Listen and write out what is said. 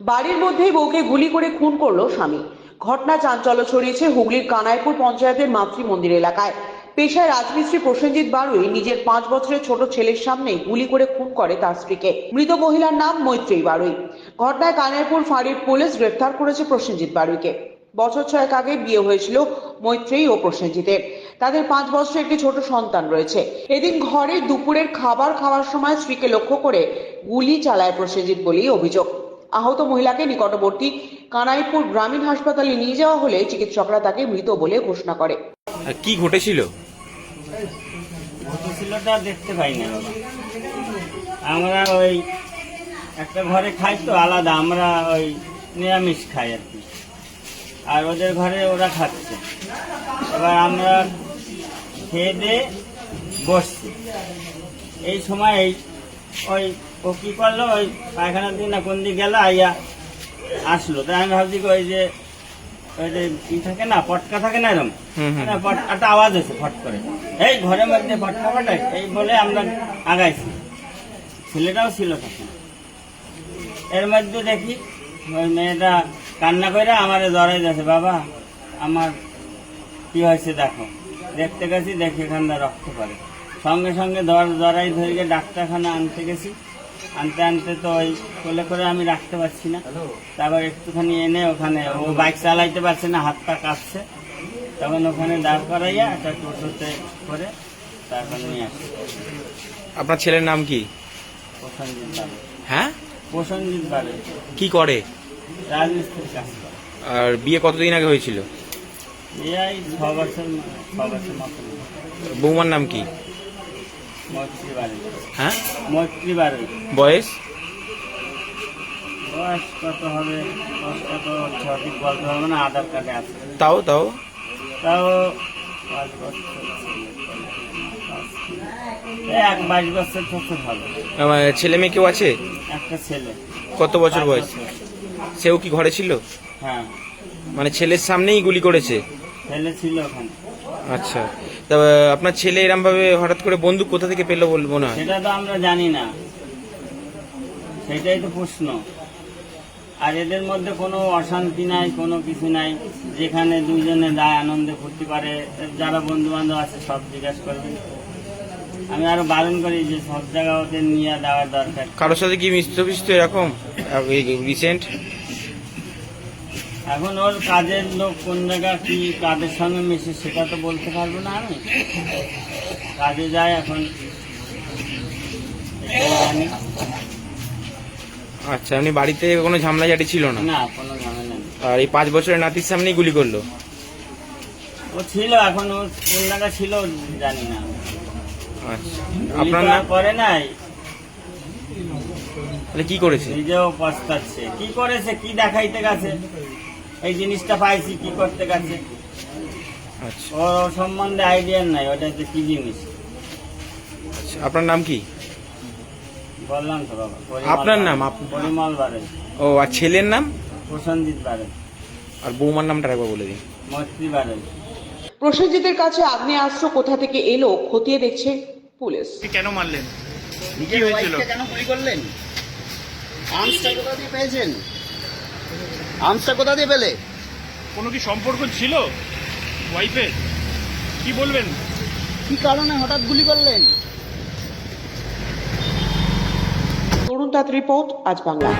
বাড়ির মধ্যেই বউকে গুলি করে খুন করল স্বামী। ঘটনা চাঞ্চল্য ছড়িয়েছে হুগলির কানাইপুর পঞ্চায়েতের মাতৃ মন্দির এলাকায়। পেশায় রাজমিস্ত্রি প্রসেনজিৎ বারুই নিজের পাঁচ বছরের ছোট ছেলের সামনে গুলি করে খুন করে তার স্ত্রীকে। মৃত মহিলার নাম মৈত্রী বারুই। ঘটনায় কানাইপুর ফাঁড়ির পুলিশ গ্রেফতার করেছে প্রসেনজিৎ বারুইকে। বছর ছয়েক আগে বিয়ে হয়েছিল মৈত্রী ও প্রসেনজিতের। তাদের পাঁচ বছরের একটি ছোট সন্তান রয়েছে। এদিন ঘরে দুপুরের খাবার খাওয়ার সময় স্ত্রীকে লক্ষ্য করে গুলি চালায় প্রসেনজিৎ বলেই অভিযোগ। আহত মহিলাকে নিকটবর্তী কানাইপুর গ্রামীণ হাসপাতালে নিয়ে যাওয়া হলে চিকিৎসকরা তাকে মৃত বলে ঘোষণা করে। কি ঘটেছিল? ঘটেছিলটা দেখতে পাই না আমরা ওই একটা ঘরে খাই তো আলাদা আমরা ওই নিরামিষ খাই আর কি। আর ওদের ঘরে ওরা খাচ্ছে। এবার আমরা খেয়ে দিয়ে বসছি। এই সময় ওই ও কি করল? ওই পায়খানার দিন না কোন দিকে গেল? আইয়া আসলো। তাই আমি ভাবছি ওই যে ওই যে ই থাকে না পটকা থাকে না এরকম। একটা আওয়াজ হয়েছে ফট করে। এই ঘরের মধ্যে ফটকা ফটাই এই বলে আমরা আগাইছি। ছেলেটাও ছিল তখন। এর মধ্যে দেখি ওই মেয়েটা কান্না করে আমার জড়াই যাচ্ছে বাবা আমার কি হয়েছে দেখো। দেখতে গেছি দেখি এখানটা রক্ত পড়ে। সঙ্গে সঙ্গে দর জড়াই ধরে গিয়ে ডাক্তারখানা আনতে গেছি। আনতে আনতে তো ওই কোলে করে আমি রাখতে পারছি না। তারপর একটুখানি এনে ওখানে ও বাইক চালাইতে পারছে না হাত পা কাঁপছে। তখন ওখানে দাঁড় করাইয়া একটা টোটোতে করে তারপর নিয়ে আসি। আপনার ছেলের নাম কি? প্রসঞ্জিৎ বাড়ি হ্যাঁ? প্রসঞ্জিৎ বাড়ি কি করে? রাজমিস্ত্রির কাজ করে। আর বিয়ে কতদিন আগে হয়েছিল? এই ছ বছর ছ বছর মতো। বৌমার নাম কি? হ্যাঁ? বয়স? বয়স কত হবে বয়সটা সঠিক বলতে হবে না আধার কার্ডে আছে তাও তাও? তাও পাঁচ বছর এক বছর হবে ছেলে মেয়ে কেউ আছে? একটা ছেলে কত বছর বয়স? সেও কি ঘরে ছিল? হ্যাঁ। মানে ছেলের সামনেই গুলি করেছে? ছেলে ছিল ওখানে। আচ্ছা। তা আপনার ছেলে এরম ভাবে হঠাৎ করে বন্দুক কোথা থেকে পেল বলব না সেটা তো আমরা জানি না। সেটাই তো প্রশ্ন। আর এদের মধ্যে কোনো অশান্তি নাই কোনো কিছু নাই। যেখানে দুইজনে যায় আনন্দে ফুর্তি পারে যারা বন্ধু বান্ধব আছে সব জিজ্ঞাসা করবে আমি আরও বারণ করি যে সব জায়গা ওদের নিয়ে দেওয়ার দরকার। কারোর সাথে কি ফিস্ত এরকম? রিসেন্ট এখন ওর কাজের লোক কোন জায়গা কি কাদের সঙ্গে মিশে সেটা তো বলতে পারব না আমি। কাজে যায় এখন। আচ্ছা আপনি বাড়িতে কোনো ঝামলাঝাটি ছিল না? না কোনো ঝামেলা নেই। আর এই পাঁচ বছরের নাতির সামনেই গুলি করল? ও ছিল এখন ও কোন জায়গা ছিল জানি না। আচ্ছা। আপনার নাম? করে নাই। তাহলে কি করেছে? নিজেও পস্তাচ্ছে। কি করেছে কি দেখাইতে গেছে? এই জিনিসটা পাইছি কি করতে গেছে? আচ্ছা। ও সম্বন্ধে আইডিয়া নাই ওটা যে কি জিনিস? আচ্ছা আপনার নাম কি? বললাম তো বাবা আপনার। নাম, পরিমল বাড়ে ও আর ছেলের নাম? প্রসঞ্জিৎ বাড়ে আর বৌমার নামটা একবার বলে দিন। মৈত্রী বাড়ে প্রসেনজিতের কাছে আগ্নেয়াস্ত্র কোথা থেকে এলো খতিয়ে দেখছে পুলিশ। কেন মারলেন? নিজের ওয়াইফকে কেন গুলি করলেন? আর্মসটা কোথা দিয়ে পেয়েছেন? আর্মসটা কোথা দিয়ে পেলে? কোনো কি সম্পর্ক ছিল? ওয়াইফের কি বলবেন? কি কারণে হঠাৎ গুলি করলেন? তরুণ তাঁত রিপোর্ট আজ বাংলা।